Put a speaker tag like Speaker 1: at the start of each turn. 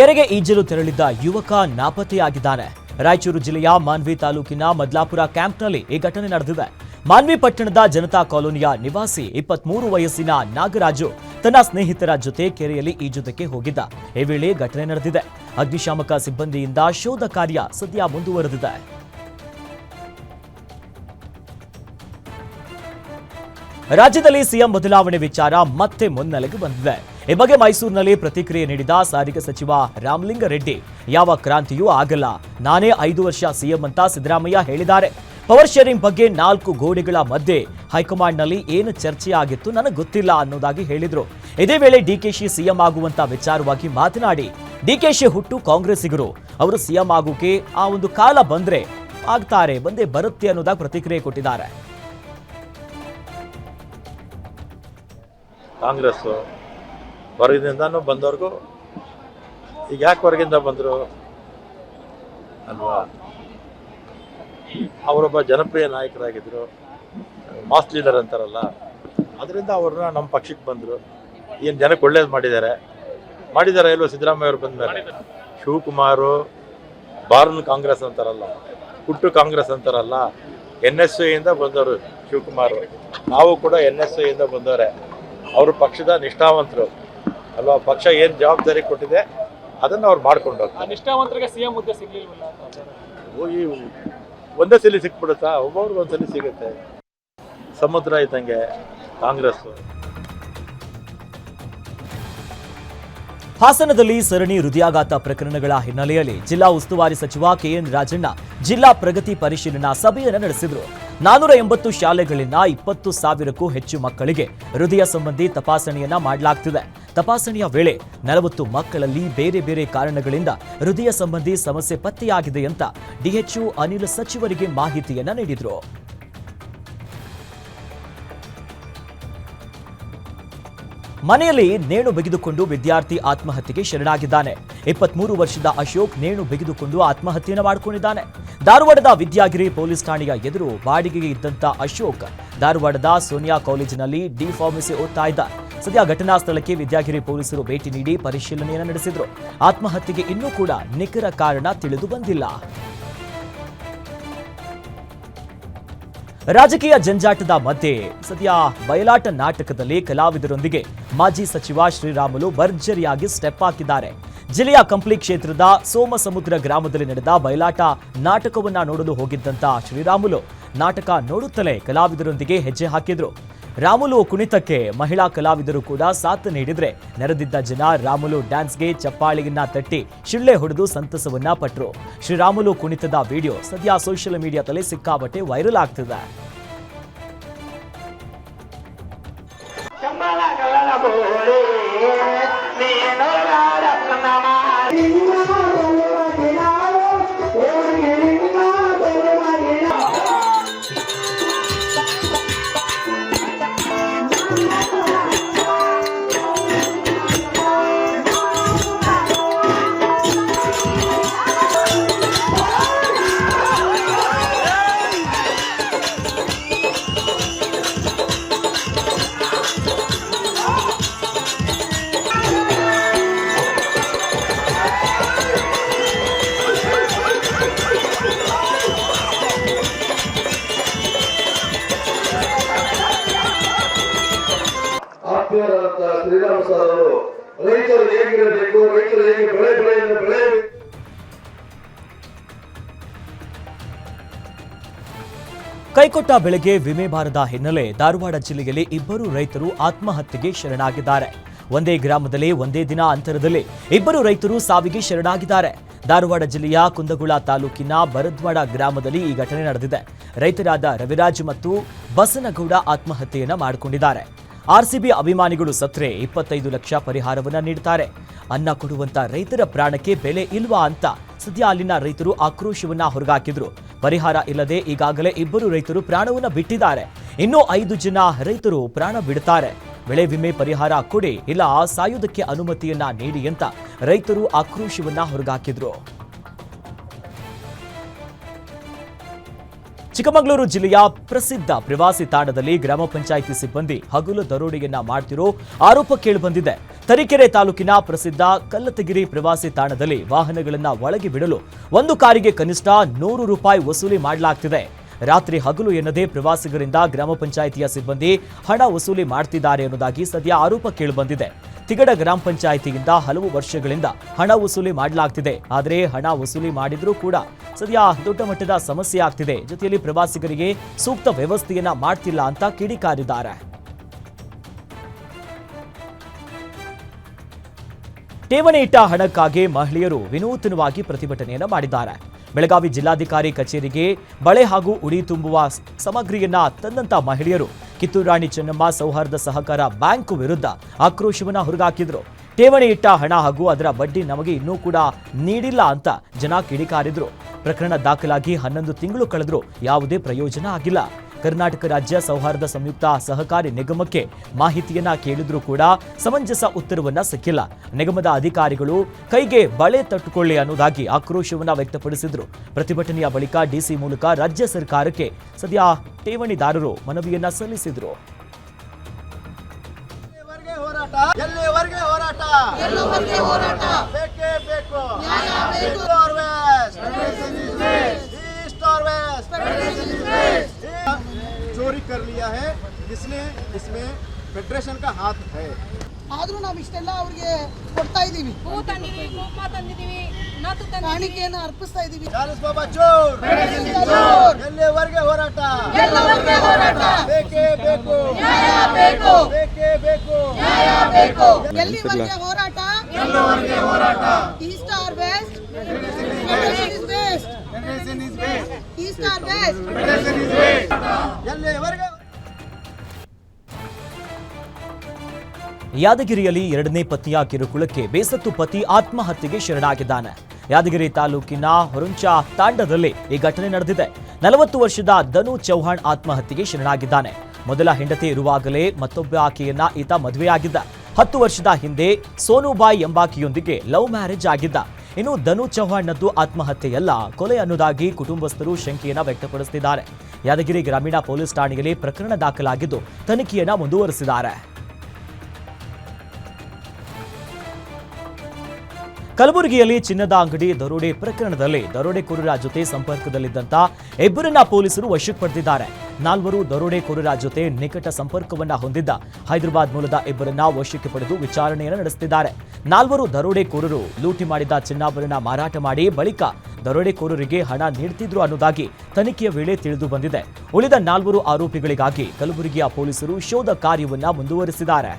Speaker 1: ಕೆರೆಗೆ ಈಜಲು ತೆರಳಿದ್ದ ಯುವಕ ನಾಪತ್ತೆಯಾಗಿದ್ದಾನೆ. ರಾಯಚೂರು ಜಿಲ್ಲೆಯ ಮಾನ್ವಿ ತಾಲೂಕಿನ ಮದ್ಲಾಪುರ ಕ್ಯಾಂಪ್ನಲ್ಲಿ ಈ ಘಟನೆ ನಡೆದಿದೆ. ಮಾನ್ವಿ ಪಟ್ಟಣದ ಜನತಾ ಕಾಲೋನಿಯ ನಿವಾಸಿ ಇಪ್ಪತ್ಮೂರು ವಯಸ್ಸಿನ ನಾಗರಾಜು ತನ್ನ ಸ್ನೇಹಿತರ ಜೊತೆ ಕೆರೆಯಲ್ಲಿ ಈಜುದಕ್ಕೆ ಹೋಗಿದ್ದ. ಈ ವೇಳೆ ಘಟನೆ ನಡೆದಿದೆ. ಅಗ್ನಿಶಾಮಕ ಸಿಬ್ಬಂದಿಯಿಂದ ಶೋಧ ಕಾರ್ಯ ಸದ್ಯ ಮುಂದುವರೆದಿದೆ. ರಾಜ್ಯದಲ್ಲಿ ಸಿಎಂ ಬದಲಾವಣೆ ವಿಚಾರ ಮತ್ತೆ ಮುನ್ನೆಲೆಗೆ ಬಂದಿದೆ. ಈ ಬಗ್ಗೆ ಮೈಸೂರಿನಲ್ಲಿ ಪ್ರತಿಕ್ರಿಯೆ ನೀಡಿದ ಸಾರಿಗೆ ಸಚಿವ ರಾಮಲಿಂಗಾರೆಡ್ಡಿ ಯಾವ ಕ್ರಾಂತಿಯೂ ಆಗಲ್ಲ. ನಾನೇ ಐದು ವರ್ಷ ಸಿಎಂ ಅಂತ ಸಿದ್ದರಾಮಯ್ಯ ಹೇಳಿದ್ದಾರೆ. ಪವರ್ ಶೇರಿಂಗ್ ಬಗ್ಗೆ ನಾಲ್ಕು ಗೋಡೆಗಳ ಮಧ್ಯೆ ಹೈಕಮಾಂಡ್ನಲ್ಲಿ ಏನು ಚರ್ಚೆ ಆಗಿತ್ತು ನನಗೆ ಗೊತ್ತಿಲ್ಲ ಅನ್ನೋದಾಗಿ ಹೇಳಿದರು. ಇದೇ ವೇಳೆ ಡಿಕೆಶಿ ಸಿಎಂ ಆಗುವಂತ ವಿಚಾರವಾಗಿ ಮಾತನಾಡಿ ಡಿಕೆಶಿ ಹುಟ್ಟು ಕಾಂಗ್ರೆಸ್ಸಿಗರು. ಅವರು ಸಿಎಂ ಆಗೋಕೆ ಆ ಒಂದು ಕಾಲ ಬಂದ್ರೆ ಆಗ್ತಾರೆ, ಬಂದೇ ಬರುತ್ತೆ ಅನ್ನೋದಾಗಿ ಪ್ರತಿಕ್ರಿಯೆ ಕೊಟ್ಟಿದ್ದಾರೆ.
Speaker 2: ಕಾಂಗ್ರೆಸ್ಸು ಹೊರಗಿನಿಂದನೂ ಬಂದವ್ರಿಗೂ ಈಗ ಯಾಕೆ ಹೊರಗಿಂದ ಬಂದರು ಅಲ್ವಾ? ಅವರೊಬ್ಬ ಜನಪ್ರಿಯ ನಾಯಕರಾಗಿದ್ದರು ಮಾಸ್ ಲೀಡರ್ ಅಂತಾರಲ್ಲ, ಅದರಿಂದ ಅವ್ರನ್ನ ನಮ್ಮ ಪಕ್ಷಕ್ಕೆ ಬಂದರು. ಏನು ಜನಕ್ಕೆ ಒಳ್ಳೇದು ಮಾಡಿದ್ದಾರೆ? ಮಾಡಿದ್ದಾರೆ ಎಲ್ಲೋ ಸಿದ್ದರಾಮಯ್ಯ ಅವರು ಬಂದ ಮೇಲೆ ಶಿವಕುಮಾರು, ಬಾರ್ನ್ ಕಾಂಗ್ರೆಸ್ ಅಂತಾರಲ್ಲ ಹುಟ್ಟು ಕಾಂಗ್ರೆಸ್ ಅಂತಾರಲ್ಲ, ಎನ್ ಎಸ್ ಇಂದ ಬಂದವರು ಶಿವಕುಮಾರ್. ನಾವು ಕೂಡ ಎನ್ ಎಸ್ ಇಂದ ಬಂದವರೇ. ಅವರು ಪಕ್ಷದ ನಿಷ್ಠಾವಂತರು. ಅಲ್ವಾ? ಪಕ್ಷ ಏನು ಜವಾಬ್ದಾರಿ ಕೊಟ್ಟಿದೆ ಅದನ್ನು ಅವ್ರು ಮಾಡ್ಕೊಂಡು
Speaker 3: ಆ
Speaker 2: ಹೋಗ್ತಾರೆ
Speaker 3: ನಿಷ್ಠಾವಂತರಿಗೆ ಸಿಎಂ ಹುದ್ದೆ ಸಿಗ್ಲಿಲ್ವಲ್ಲ ಅಂತ
Speaker 2: ಹೋಗಿ ಒಂದೇ ಸಲ ಸಿಕ್ಬಿಡುತ್ತಾ? ಒಬ್ಬೊಬ್ರಿಗೆ ಒಂದ್ಸಲಿ ಸಿಗುತ್ತೆ. ಸಮುದ್ರ ಇದ್ದಂಗೆ ಕಾಂಗ್ರೆಸ್
Speaker 1: ಹಾಸನದಲ್ಲಿ ಸರಣಿ ಹೃದಯಾಘಾತ ಪ್ರಕರಣಗಳ ಹಿನ್ನೆಲೆಯಲ್ಲಿ ಜಿಲ್ಲಾ ಉಸ್ತುವಾರಿ ಸಚಿವ ಕೆಎನ್ ರಾಜಣ್ಣ ಜಿಲ್ಲಾ ಪ್ರಗತಿ ಪರಿಶೀಲನಾ ಸಭೆಯನ್ನು ನಡೆಸಿದರು. ನಾನೂರ ಎಂಬತ್ತು ಶಾಲೆಗಳಿಂದ ಇಪ್ಪತ್ತು ಸಾವಿರಕ್ಕೂ ಹೆಚ್ಚು ಮಕ್ಕಳಿಗೆ ಹೃದಯ ಸಂಬಂಧಿ ತಪಾಸಣೆಯನ್ನ ಮಾಡಲಾಗ್ತಿದೆ. ತಪಾಸಣೆಯ ವೇಳೆ ನಲವತ್ತು ಮಕ್ಕಳಲ್ಲಿ ಬೇರೆ ಬೇರೆ ಕಾರಣಗಳಿಂದ ಹೃದಯ ಸಂಬಂಧಿ ಸಮಸ್ಯೆ ಪತ್ತೆಯಾಗಿದೆ ಅಂತ ಡಿಎಚ್ಯು ಅನಿಲ್ ಸಚಿವರಿಗೆ ಮಾಹಿತಿಯನ್ನ ನೀಡಿದರು. ಮನೆಯಲ್ಲಿ ನೇಣು ಬಿಗಿದುಕೊಂಡು ವಿದ್ಯಾರ್ಥಿ ಆತ್ಮಹತ್ಯೆಗೆ ಶರಣಾಗಿದ್ದಾನೆ. ಇಪ್ಪತ್ಮೂರು ವರ್ಷದ ಅಶೋಕ್ ನೇಣು ಬಿಗಿದುಕೊಂಡು ಆತ್ಮಹತ್ಯೆಯನ್ನು ಮಾಡಿಕೊಂಡಿದ್ದಾನೆ. ಧಾರವಾಡದ ವಿದ್ಯಾಗಿರಿ ಪೊಲೀಸ್ ಠಾಣೆಯ ಎದುರು ಬಾಡಿಗೆಗೆ ಇದ್ದಂತ ಅಶೋಕ್ ಧಾರವಾಡದ ಸೋನಿಯಾ ಕಾಲೇಜಿನಲ್ಲಿ ಡಿ ಫಾರ್ಮಸಿ ಓದ್ತಾ ಇದ್ದ. ಸದ್ಯ ಘಟನಾ ಸ್ಥಳಕ್ಕೆ ವಿದ್ಯಾಗಿರಿ ಪೊಲೀಸರು ಭೇಟಿ ನೀಡಿ ಪರಿಶೀಲನೆಯನ್ನು ನಡೆಸಿದರು. ಆತ್ಮಹತ್ಯೆಗೆ ಇನ್ನೂ ಕೂಡ ನಿಖರ ಕಾರಣ ತಿಳಿದು ಬಂದಿಲ್ಲ. ರಾಜಕೀಯ ಜಂಜಾಟದ ಮಧ್ಯೆ ಸದ್ಯ ಬಯಲಾಟ ನಾಟಕದಲ್ಲಿ ಕಲಾವಿದರೊಂದಿಗೆ ಮಾಜಿ ಸಚಿವ ಶ್ರೀರಾಮುಲು ಭರ್ಜರಿಯಾಗಿ ಸ್ಟೆಪ್ ಹಾಕಿದ್ದಾರೆ. ಜಿಲ್ಲೆಯ ಕಂಪ್ಲಿ ಕ್ಷೇತ್ರದ ಸೋಮಸಮುದ್ರ ಗ್ರಾಮದಲ್ಲಿ ನಡೆದ ಬಯಲಾಟ ನಾಟಕವನ್ನ ನೋಡಲು ಹೋಗಿದ್ದಂತ ಶ್ರೀರಾಮುಲು ನಾಟಕ ನೋಡುತ್ತಲೇ ಕಲಾವಿದರೊಂದಿಗೆ ಹೆಜ್ಜೆ ಹಾಕಿದ್ರು. ರಾಮುಲು ಕುಣಿತಕ್ಕೆ ಮಹಿಳಾ ಕಲಾವಿದರು ಕೂಡ ಸಾಥ್ ನೀಡಿದ್ರೆ ನೆರೆದಿದ್ದ ಜನ ರಾಮುಲು ಡ್ಯಾನ್ಸ್ಗೆ ಚಪ್ಪಾಳಿಯನ್ನ ತಟ್ಟಿ ಶಿಳ್ಳೆ ಹೊಡೆದು ಸಂತಸವನ್ನ ಪಟ್ರು. ಶ್ರೀರಾಮುಲು ಕುಣಿತದ ವಿಡಿಯೋ ಸದ್ಯ ಸೋಷಿಯಲ್ ಮೀಡಿಯಾದಲ್ಲಿ ಸಿಕ್ಕಾಪಟ್ಟೆ ವೈರಲ್ ಆಗ್ತಿದೆ.
Speaker 4: ಹೇಗಿರಬೇಕು ರೈತರು ಹೇಗೆ ಬೆಳೆ
Speaker 1: ಕೈಕೊಟ್ಟ ಬೆಳೆಗೆ ವಿಮೆ ಬಾರದ ಹಿನ್ನೆಲೆ ಧಾರವಾಡ ಜಿಲ್ಲೆಯಲ್ಲಿ ಇಬ್ಬರು ರೈತರು ಆತ್ಮಹತ್ಯೆಗೆ ಶರಣಾಗಿದ್ದಾರೆ. ಒಂದೇ ಗ್ರಾಮದಲ್ಲಿ ಒಂದೇ ದಿನ ಅಂತರದಲ್ಲಿ ಇಬ್ಬರು ರೈತರು ಸಾವಿಗೆ ಶರಣಾಗಿದ್ದಾರೆ. ಧಾರವಾಡ ಜಿಲ್ಲೆಯ ಕುಂದಗುಳ ತಾಲೂಕಿನ ಭರದ್ವಾಡ ಗ್ರಾಮದಲ್ಲಿ ಈ ಘಟನೆ ನಡೆದಿದೆ. ರೈತರಾದ ರವಿರಾಜ್ ಮತ್ತು ಬಸನಗೌಡ ಆತ್ಮಹತ್ಯೆಯನ್ನ ಮಾಡಿಕೊಂಡಿದ್ದಾರೆ. ಆರ್ಸಿಬಿ ಅಭಿಮಾನಿಗಳು ಸತ್ರೆ ಇಪ್ಪತ್ತೈದು ಲಕ್ಷ ಪರಿಹಾರವನ್ನ ನೀಡುತ್ತಾರೆ ಅನ್ನ ಕೊಡುವಂತ ರೈತರ ಪ್ರಾಣಕ್ಕೆ ಬೆಲೆ ಇಲ್ವಾ ಅಂತ ಸದ್ಯ ಅಲ್ಲಿನ ರೈತರು ಆಕ್ರೋಶವನ್ನ ಹೊರಗಾಕಿದ್ರು. ಪರಿಹಾರ ಇಲ್ಲದೆ ಈಗಾಗಲೇ ಇಬ್ಬರು ರೈತರು ಪ್ರಾಣವನ್ನ ಬಿಟ್ಟಿದ್ದಾರೆ. ಇನ್ನೂ ಐದು ಜನ ರೈತರು ಪ್ರಾಣ ಬಿಡುತ್ತಾರೆ ಬೆಳೆ ವಿಮೆ ಪರಿಹಾರ ಕೊಡಿ ಇಲ್ಲ ಸಾಯುವುದಕ್ಕೆ ಅನುಮತಿಯನ್ನ ನೀಡಿ ಅಂತ ರೈತರು ಆಕ್ರೋಶವನ್ನ ಹೊರಗಾಕಿದ್ರು. ಚಿಕ್ಕಮಗಳೂರು ಜಿಲ್ಲೆಯ ಪ್ರಸಿದ್ಧ ಪ್ರವಾಸಿ ತಾಣದಲ್ಲಿ ಗ್ರಾಮ ಪಂಚಾಯಿತಿ ಸಿಬ್ಬಂದಿ ಹಗಲು ದರೋಡೆಯನ್ನ ಮಾಡ್ತಿರೋ ಆರೋಪ ಕೇಳಿಬಂದಿದೆ. ತರೀಕೆರೆ ತಾಲೂಕಿನ ಪ್ರಸಿದ್ಧ ಕಲ್ಲತಗಿರಿ ಪ್ರವಾಸಿ ತಾಣದಲ್ಲಿ ವಾಹನಗಳನ್ನ ಒಳಗೆ ಬಿಡಲು ಒಂದು ಕಾರಿಗೆ ಕನಿಷ್ಠ ನೂರು ರೂಪಾಯಿ ವಸೂಲಿ ಮಾಡಲಾಗ್ತಿದೆ. ರಾತ್ರಿ ಹಗಲು ಎನ್ನದೇ ಪ್ರವಾಸಿಗರಿಂದ ಗ್ರಾಮ ಪಂಚಾಯಿತಿಯ ಸಿಬ್ಬಂದಿ ಹಣ ವಸೂಲಿ ಮಾಡ್ತಿದ್ದಾರೆ ಎನ್ನುವುದಾಗಿ ಸದ್ಯ ಆರೋಪ ಕೇಳಿಬಂದಿದೆ. ತಿಗಡ ಗ್ರಾಮ ಪಂಚಾಯಿತಿಯಿಂದ ಹಲವು ವರ್ಷಗಳಿಂದ ಹಣ ವಸೂಲಿ ಮಾಡಲಾಗ್ತಿದೆ. ಆದರೆ ಹಣ ವಸೂಲಿ ಮಾಡಿದ್ರೂ ಕೂಡ ಸದ್ಯ ದೊಡ್ಡ ಮಟ್ಟದ ಸಮಸ್ಯೆ ಆಗ್ತಿದೆ. ಜೊತೆಯಲ್ಲಿ ಪ್ರವಾಸಿಗರಿಗೆ ಸೂಕ್ತ ವ್ಯವಸ್ಥೆಯನ್ನ ಮಾಡ್ತಿಲ್ಲ ಅಂತ ಕಿಡಿಕಾರಿದ್ದಾರೆ. ಠೇವಣಿ ಇಟ್ಟ ಹಣಕ್ಕಾಗಿ ಮಹಿಳೆಯರು ವಿನೂತನವಾಗಿ ಪ್ರತಿಭಟನೆಯನ್ನ ಮಾಡಿದ್ದಾರೆ. ಬೆಳಗಾವಿ ಜಿಲ್ಲಾಧಿಕಾರಿ ಕಚೇರಿಗೆ ಬಳೆ ಹಾಗೂ ಉಡಿ ತುಂಬುವ ಸಾಮಗ್ರಿಯನ್ನ ತಂದಂತ ಮಹಿಳೆಯರು. ಕಿತ್ತೂರು ರಾಣಿ ಚೆನ್ನಮ್ಮ ಸೌಹಾರ್ದ ಸಹಕಾರ ಬ್ಯಾಂಕ್ ವಿರುದ್ಧ ಆಕ್ರೋಶವನ್ನ ಹೊರಗಾಕಿದ್ರು ಠೇವಣಿ ಇಟ್ಟ ಹಣ ಹಾಗೂ ಅದರ ಬಡ್ಡಿ ನಮಗೆ ಇನ್ನೂ ಕೂಡ ನೀಡಿಲ್ಲ ಅಂತ ಜನ ಕಿಡಿಕಾರಿದ್ರು. ಪ್ರಕರಣ ದಾಖಲಾಗಿ ಹನ್ನೊಂದು ತಿಂಗಳು ಕಳೆದರೂ ಯಾವುದೇ ಪ್ರಯೋಜನ ಆಗಿಲ್ಲ. ಕರ್ನಾಟಕ ರಾಜ್ಯ ಸೌಹಾರ್ದ ಸಂಯುಕ್ತ ಸಹಕಾರಿ ನಿಗಮಕ್ಕೆ ಮಾಹಿತಿಯನ್ನ ಕೇಳಿದ್ರೂ ಕೂಡ ಸಮಂಜಸ ಉತ್ತರವನ್ನ ಸಿಕ್ಕಿಲ್ಲ. ನಿಗಮದ ಅಧಿಕಾರಿಗಳು ಕೈಗೆ ಬಳೆ ತಟ್ಟುಕೊಳ್ಳಿ ಅನ್ನೋದಾಗಿ ಆಕ್ರೋಶವನ್ನ ವ್ಯಕ್ತಪಡಿಸಿದ್ರು. ಪ್ರತಿಭಟನೆಯ ಬಳಿಕ ಡಿಸಿ ಮೂಲಕ ರಾಜ್ಯ ಸರ್ಕಾರಕ್ಕೆ ಸದ್ಯ ಠೇವಣಿದಾರರು ಮನವಿಯನ್ನ ಸಲ್ಲಿಸಿದ್ರು.
Speaker 5: ಹೋರಾಟ? ಹೋರಾಟ? ಪ್ರಶ್ನೆ ಫೆಡರೇಷನ್ ಕಾ ಹಾತ್ ಹೈ.
Speaker 6: ಆದರೂ ನಾವು ಇಷ್ಟೆಲ್ಲ ಅವ್ರಿಗೆ ಕೊಡ್ತಾ ಇದೀವಿ
Speaker 7: ಹೂ ತಂದಿದ್ದೀವಿ ಕುಂಕುಮ ತಂದಿದ್ದೀವಿ ನತ್ತು
Speaker 6: ಕಾಣಿಕೆಯನ್ನು ಅರ್ಪಿಸ್ತಾ ಇದ್ದೀವಿ.
Speaker 5: ಚಾರ್ಲ್ಸ್ ಬಾಬಾ ಚೋರ್. ಎಲ್ಲವರೆಗೆ ಹೋರಾಟ?
Speaker 6: ಹೋರಾಟ?
Speaker 5: ಬೇಕೇ ಬೇಕು.
Speaker 6: ನ್ಯಾಯ ಬೇಕು.
Speaker 5: ಬೇಕೇ ಬೇಕು.
Speaker 6: ನ್ಯಾಯ ಬೇಕು. ಎಲ್ಲಿವರೆಗೆ ಹೋರಾಟ? ಎಲ್ಲವರೆಗೆ ಹೋರಾಟ? East or west. Federation is west. Federation is east or west.
Speaker 5: Is ಎಲ್ಲಿವರೆಗೆ
Speaker 1: ಯಾದಗಿರಿಯಲ್ಲಿ ಎರಡನೇ ಪತಿಯ ಕಿರುಕುಳಕ್ಕೆ ಬೇಸತ್ತು ಪತಿ ಆತ್ಮಹತ್ಯೆಗೆ ಶರಣಾಗಿದ್ದಾನೆ. ಯಾದಗಿರಿ ತಾಲೂಕಿನ ಹೊರುಂಚ ತಾಂಡದಲ್ಲಿ ಈ ಘಟನೆ ನಡೆದಿದೆ. ನಲವತ್ತು ವರ್ಷದ ಧನು ಚೌಹಾಣ್ ಆತ್ಮಹತ್ಯೆಗೆ ಶರಣಾಗಿದ್ದಾನೆ. ಮೊದಲ ಹೆಂಡತಿ ಇರುವಾಗಲೇ ಮತ್ತೊಬ್ಬ ಆಕೆಯನ್ನ ಈತ ಮದುವೆಯಾಗಿದ್ದ. ಹತ್ತು ವರ್ಷದ ಹಿಂದೆ ಸೋನುಬಾಯಿ ಎಂಬಾಕೆಯೊಂದಿಗೆ ಲವ್ ಮ್ಯಾರೇಜ್ ಆಗಿದ್ದ. ಇನ್ನು ಧನು ಚೌಹಾಣ್ನದ್ದು ಆತ್ಮಹತ್ಯೆಯಲ್ಲ, ಕೊಲೆ ಅನ್ನೋದಾಗಿ ಕುಟುಂಬಸ್ಥರು ಶಂಕೆಯನ್ನ ವ್ಯಕ್ತಪಡಿಸುತ್ತಿದ್ದಾರೆ ಯಾದಗಿರಿ ಗ್ರಾಮೀಣ ಪೊಲೀಸ್ ಠಾಣೆಯಲ್ಲಿ ಪ್ರಕರಣ ದಾಖಲಾಗಿದ್ದು ತನಿಖೆಯನ್ನ ಮುಂದುವರೆಸಿದ್ದಾರೆ. ಕಲಬುರಗಿಯಲ್ಲಿ ಚಿನ್ನದ ಅಂಗಡಿ ದರೋಡೆ ಪ್ರಕರಣದಲ್ಲಿ ದರೋಡೆಕೋರರ ಜೊತೆ ಸಂಪರ್ಕದಲ್ಲಿದ್ದಂತ ಇಬ್ಬರನ್ನ ಪೊಲೀಸರು ವಶಕ್ಕೆ ಪಡೆದಿದ್ದಾರೆ. ನಾಲ್ವರು ದರೋಡೆಕೋರರ ಜೊತೆ ನಿಕಟ ಸಂಪರ್ಕವನ್ನ ಹೊಂದಿದ್ದ ಹೈದರಾಬಾದ್ ಮೂಲದ ಇಬ್ಬರನ್ನ ವಶಕ್ಕೆ ಪಡೆದು ವಿಚಾರಣೆಯನ್ನು ನಡೆಸುತ್ತಿದ್ದಾರೆ. ನಾಲ್ವರು ದರೋಡೆಕೋರರು ಲೂಟಿ ಮಾಡಿದ ಚಿನ್ನಾಭರಣ ಮಾರಾಟ ಮಾಡಿ ಬಳಿಕ ದರೋಡೆಕೋರರಿಗೆ ಹಣ ನೀಡ್ತಿದ್ರು ಅನ್ನೋದಾಗಿ ತನಿಖೆಯ ವೇಳೆ ತಿಳಿದು ಬಂದಿದೆ. ಉಳಿದ ನಾಲ್ವರು ಆರೋಪಿಗಳಿಗಾಗಿ ಕಲಬುರಗಿಯ ಪೊಲೀಸರು ಶೋಧ ಕಾರ್ಯವನ್ನ ಮುಂದುವರೆಸಿದ್ದಾರೆ.